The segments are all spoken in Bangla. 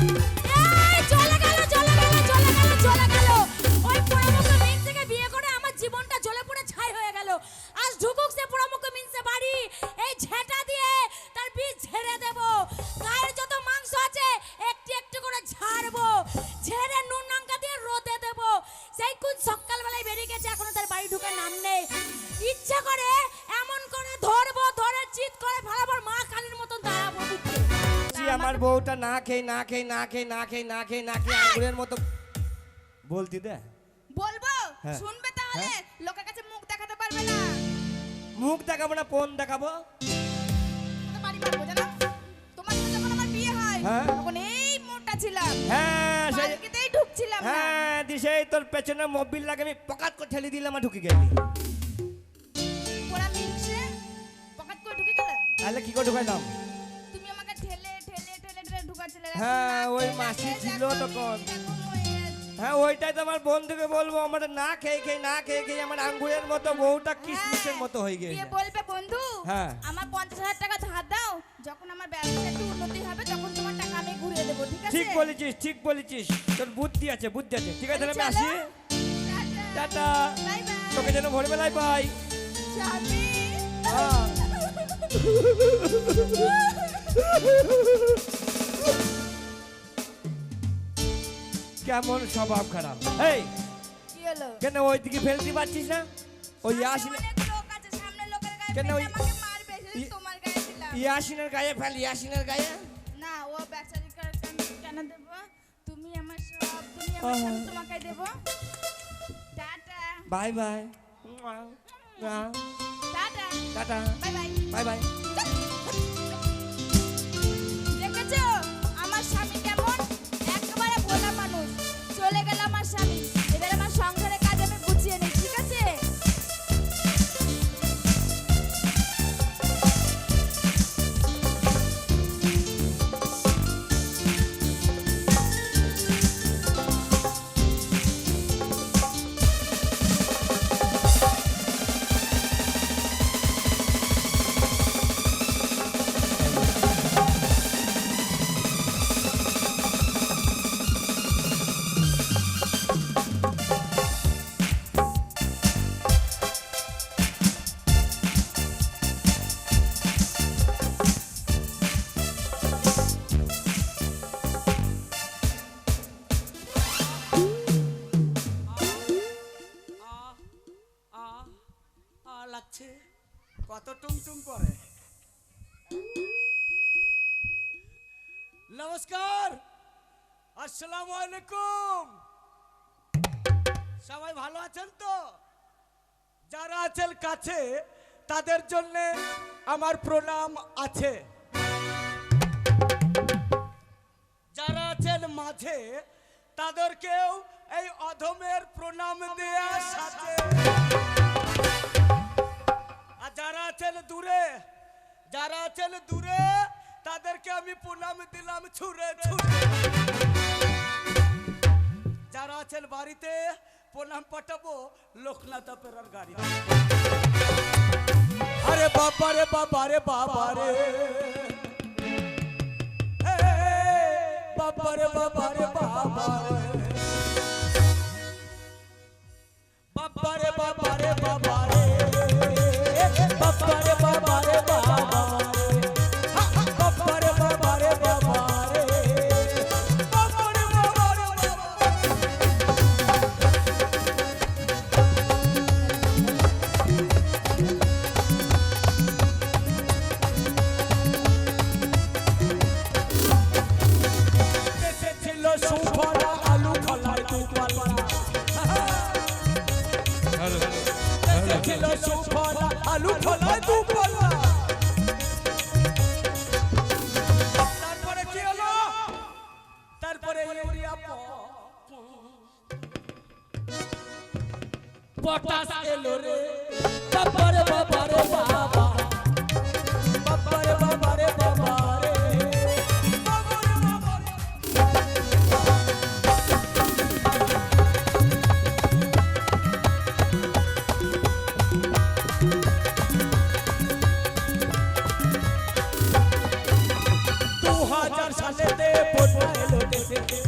you আমার বউটা না খেয়ে না খেয়ে না খেয়ে না খেয়ে না খেয়ে না খেয়ে আঙুরের মতো বলতি দে। বলব? হ্যাঁ। শুনবে তাহলে? হ্যাঁ। লোকের কাছে মুখ দেখাতে পারবে না। মুখ দেখাবো না ফোন দেখাবো? তো বাড়ি মারবো জানো? তোমার সাথে যখন আমার বিয়ে হয় হ্যাঁ। তখন এই মোটা ছিলাম। হ্যাঁ সেই পালকিতেই ঢুকছিলাম না। হ্যাঁ দিশেই তোর পেছনে মোবিল লাগে আমি পকাত করে ঠেলে দিলাম আর ঢুকে গেলি। পোড়া মিনসে পকেট করে ঢুকে গেলে? তাহলে কি করে ঢুকাইলাম? হ্যাঁ, ওই মাসি ছিল তখন। হ্যাঁ ওইটাই তো আমার বন্ধুকে বলব আমার না খেয়ে খেয়ে না খেয়ে খেয়ে আমার আঙ্গুরের মতো বউটা কিসমিসের মতো হয়ে গেছে বলবে বন্ধু হ্যাঁ। আমার পঞ্চাশ হাজার টাকা ধার দাও যখন আমার ব্যবসা একটু উন্নতি হবে তখন তোমার টাকা আমি ঘুরিয়ে দেবো ঠিক আছে? ঠিক বলেছিস ঠিক বলেছিস তোর বুদ্ধি আছে বুদ্ধি আছে। ঠিক আছে তাহলে আমি আসি টাটা। তোকে যেন ভোরবেলায় পাই। হ্যাঁ। কেমন স্বভাব খারাপ? এই কেন ওইদিকে ফেলতে পারছিস না? ওই ইয়াসিন কেন ওই- ইয়াসিনের গায়ে ফেল ইয়াসিনের গায়ে? না ও বেচারি কেন দেব? তুমি আমার সব তুমি আমার তোমাকে দেব। Tata. Bye bye. Tata. Tata. Bye bye. Bye bye. কত টুমটুম করে। নমস্কার। আসসালামু আলাইকুম। সবাই ভালো আছেন তো? যারা আছেন কাছে, তাদের জন্য আমার প্রণাম আছে। যারা আছেন মাঝে, তাদেরকেও এই অধমের প্রণাম দেয়া সাথে যারা আছেন দূরে, যারা আছেন দূরে, তাদেরকে আমি প্রণাম দিলাম, ছুঁড়ে ছুঁড়ে। যারা আছেন বাড়িতে প্রণাম পাঠাবো লোকনাথ পেরার গাড়ি। আরে বাবা রে বাবা রে বাবা রে। বাবা রে বাবা রে বাবা রে। পটাশ এলো রে। বাবারে বাবারে বাবা। বাবারে বাবারে বাবা রে। দু হাজার সালেতে বন্যা এলো দেশেতে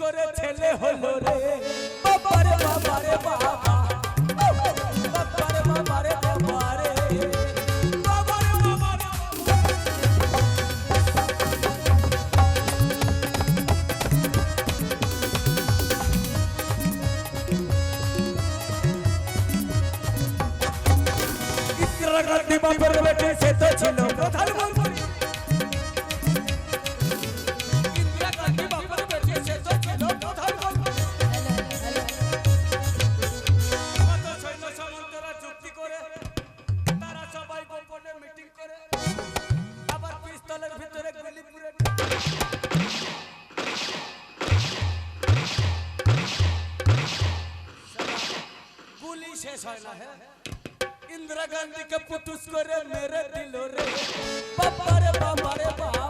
করে ছেলে হলো রে বাবারে বাবারে বাবা শেষ হয় না হ্যাঁ ইন্দিরা গান্ধীকে পুটুস করে মেরে দিল রে বাবা রে বাবা রে বাবা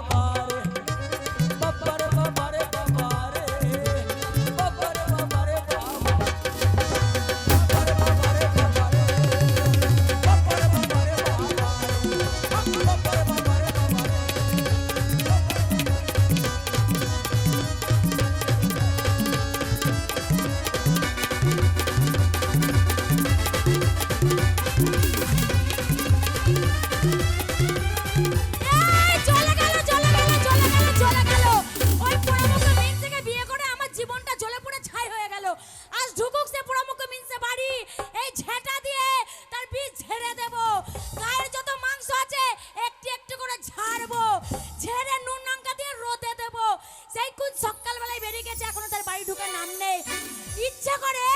ঢুকুক সে পোড়ামুখো মিনসে বাড়ি। এই ঝেঁটা দিয়ে তার বীজ ঝেড়ে দেব। গায়ের যত মাংস আছে, একটু একটু করে ঝাড়বো। ঝেড়ে নুন লঙ্কা দিয়ে রোদে দেব। সেই কোন সকালবেলায় বেরিয়ে গেছে, এখনও তার বাড়ি ঢুকে নাম নেই। ইচ্ছা করে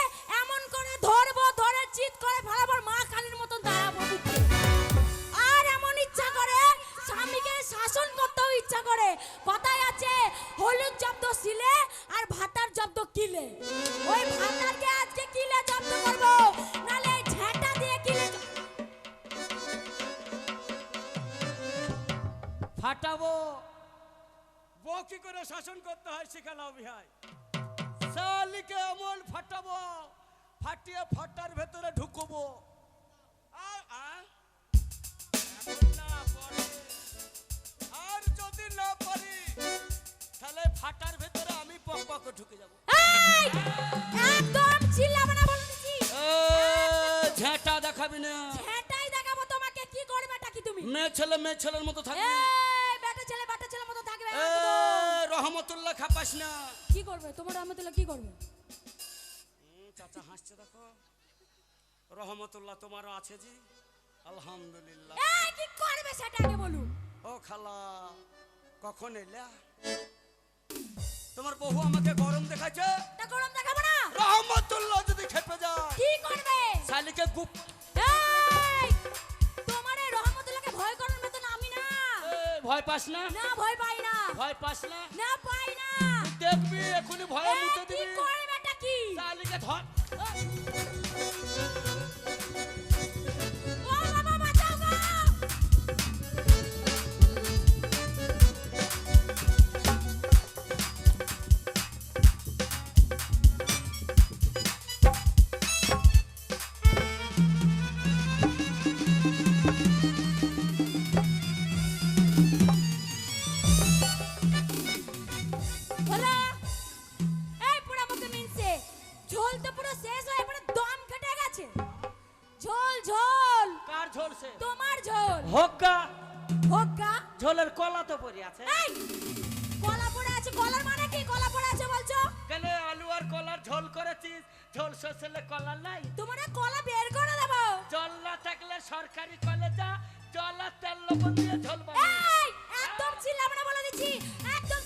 এমন করে ধরবো, ধরে চিৎ করে ফেলাবো, মা কালীর মতন দাঁড়াবো আর এমন ইচ্ছা করে স্বামীকে শাসন করতেও ইচ্ছা করে। বিহাই শালিকে এমন ফাটাবো ফাটিয়ে ফাটার ভেতরে ঢুকবো আর আর? এখন না পরে। আর যদি না পারি তাহলে ফাটার ভেতরে আমি পক পক ঢুকে যাব এই! একদম চিল্লাবে না বলে ঝেঁটা দেখাবি না ঝেঁটাই দেখাবো তোমাকে কি করবেটা কি তুমি মেয়ে ছেলে মেয়ে ছেলের মতো থাকবি খাপাস না। কি করবে? তোমার রহমতুল্লাহ কি করবে? চাচা হাসছে দেখো। রহমতুল্লাহ তোমারও আছে জি আলহামদুলিল্লাহ। এই কি করবে সেটা আগে বলুন। ও খালা কখন এলা? তোমার বহু আমাকে গরম দেখাচ্ছে তা গরম দেখাবো না। রহমতুল্লাহ যদি খেপে যায়। কি করবে? শালিকে গুপ। এই তোমার এই রহমতুল্লাহকে ভয় করার মতন আমি না। ভয় পাস না? না ভয় পাই না। ভয় পাস না? না পাই দেখবি এখনি ভয়ে মুতে দিবি কি করবে এটা কি? চালিকে ধর। ঝোল ঝোল। কার ঝোলছে তোমার ঝোল। হোক্কা। হোক্কা? ঝোলের কলা তো পড়ে আছে। এই! কলা পড়ে আছে কলার মানে কি? কলা পড়ে আছে বলছো? কেন আলু আর কলার ঝোল করেছিস? ঝোল শেষে কলা নাই? তোমার কলা বের করে দেবো। জল না থাকলে সরকারি কলেজা জল আর তেল লবণ দিয়ে ঝোল বানাই এই! একদম চিল্লাবে না বলে দিচ্ছি। একদম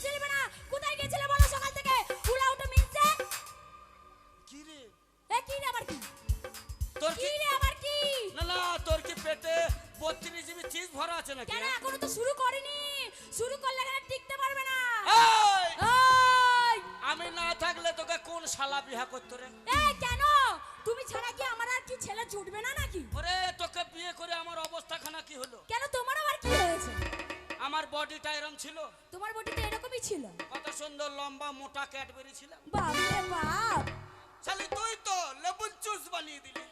নাকি? ওরে তোকে বিয়ে করে আমার অবস্থা খানা কি হলো? কেন তোমার আবার কি হয়েছে? আমার বডিটা এরম ছিল। তোমার বডিতে এরকমই ছিল? কত সুন্দর লম্বা মোটা ক্যাডবেরি ছিলাম বাপ রে বাপ! শালি তুই তো লেবুন জুস বানিয়ে দিলি।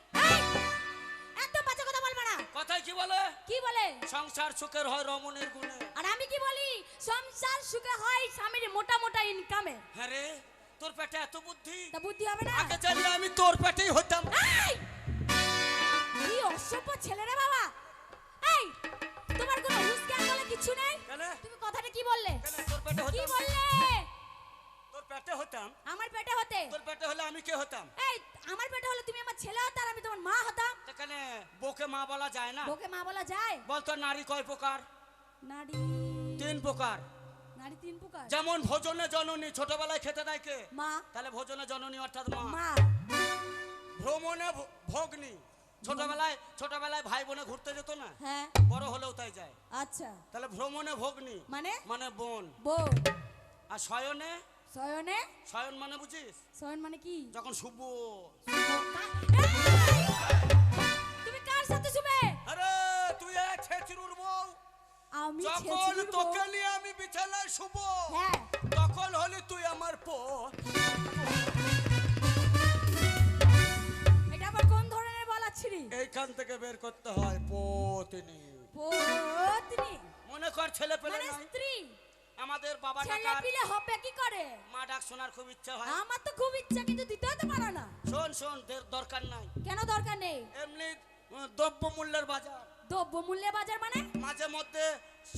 একদম বাজে কথা বলবে না। কথায় কি বলে? কি বলে? সংসার সুখের হয় রমণের গুণে। আর আমি কি বলি? সংসার সুখে হয় স্বামীর মোটা মোটা ইনকামে হ্যাঁ রে তোর পেটে এত বুদ্ধি? তা বুদ্ধি হবে না। আগে জানলে আমি তোর পেটেই হতাম। অসভ্য ছেলে রে বাবা। এই তোমার কোনো হুঁশ জ্ঞান বলে কিছু নেই? তুমি কথাটা কি বললে? কি বললে? তোর পেটে হতাম? আমার পেটে হতে। তোর পেটে হলে আমি কে হতাম? এই আমার পেটে হলে তুমি আমার ছেলে হতে আর আমি তোমার মা হতাম। সেখানে বউকে মা বলা যায় না? বউকে মা বলা যায়? বল তোর নারী কয় প্রকার? নারী। তিন প্রকার। নারী তিন প্রকার। যেমন ভোজনে জননী ছোটবেলায় খেতে দেয় কে? মা। তাহলে ভোজনে জননী অর্থাৎ মা। মা। ভ্রমণে ভগ্নী। ছোটবেলায় ছোটবেলায় ভাই বোনে ঘুরতে যেত না? হ্যাঁ। বড় হলেও তাই যায়। আচ্ছা। তাহলে ভ্রমণে ভগ্নী। মানে? মানে বোন। বউ আর শয়নে? শয়নে? শয়ন মানে বুঝিস? শয়ন মানে কি? যখন শুভ। তুমি কার সাথে শুবে? আরে তুই এক ছেচরুর বউ। আমি যখন তোকে নিয়ে আমি বিছানায় শুভ হ্যাঁ। তখন হলি তুই আমার পো এইখান থেকে বের করতে হয় পতিনি। পত্নী? মনে কর ছেলে পেলে মানে স্ত্রী? আমাদের বাবা ছেলে পিলে হবে কি করে? মা ডাক শোনার খুব ইচ্ছা হয়। আমার তো খুব ইচ্ছা কিন্তু দিতেও তো পারো না। শোন শোন দরকার নাই। কেন দরকার নেই? এমনি দ্রব্য মূল্যের বাজার। দ্রব্য মূল্যে বাজার মানে? মাঝে মধ্যে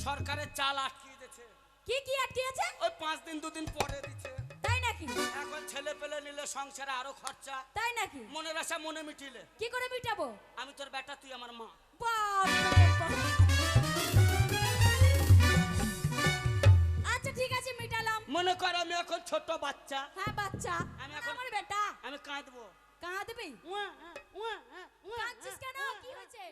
সরকারের চাল আটকিয়ে দিচ্ছে কি কি আটকে আছে ওই পাঁচ দিন দুদিন পরে দিচ্ছে দিলে সংসারে আরও খরচা। তাই নাকি? মনের আশা মনে মিটিলে। কি করে মিটাবো? আমি তোর বেটা তুই আমার মা। আচ্ছা ঠিক আছে মিটালাম। মনে কর আমি এখন ছোট বাচ্চা। হ্যাঁ বাচ্চা। আমি এখন আমার বেটা? আমি কাঁদবো। কাঁদবি? কাঁদছিস কেন? কি হয়েছে?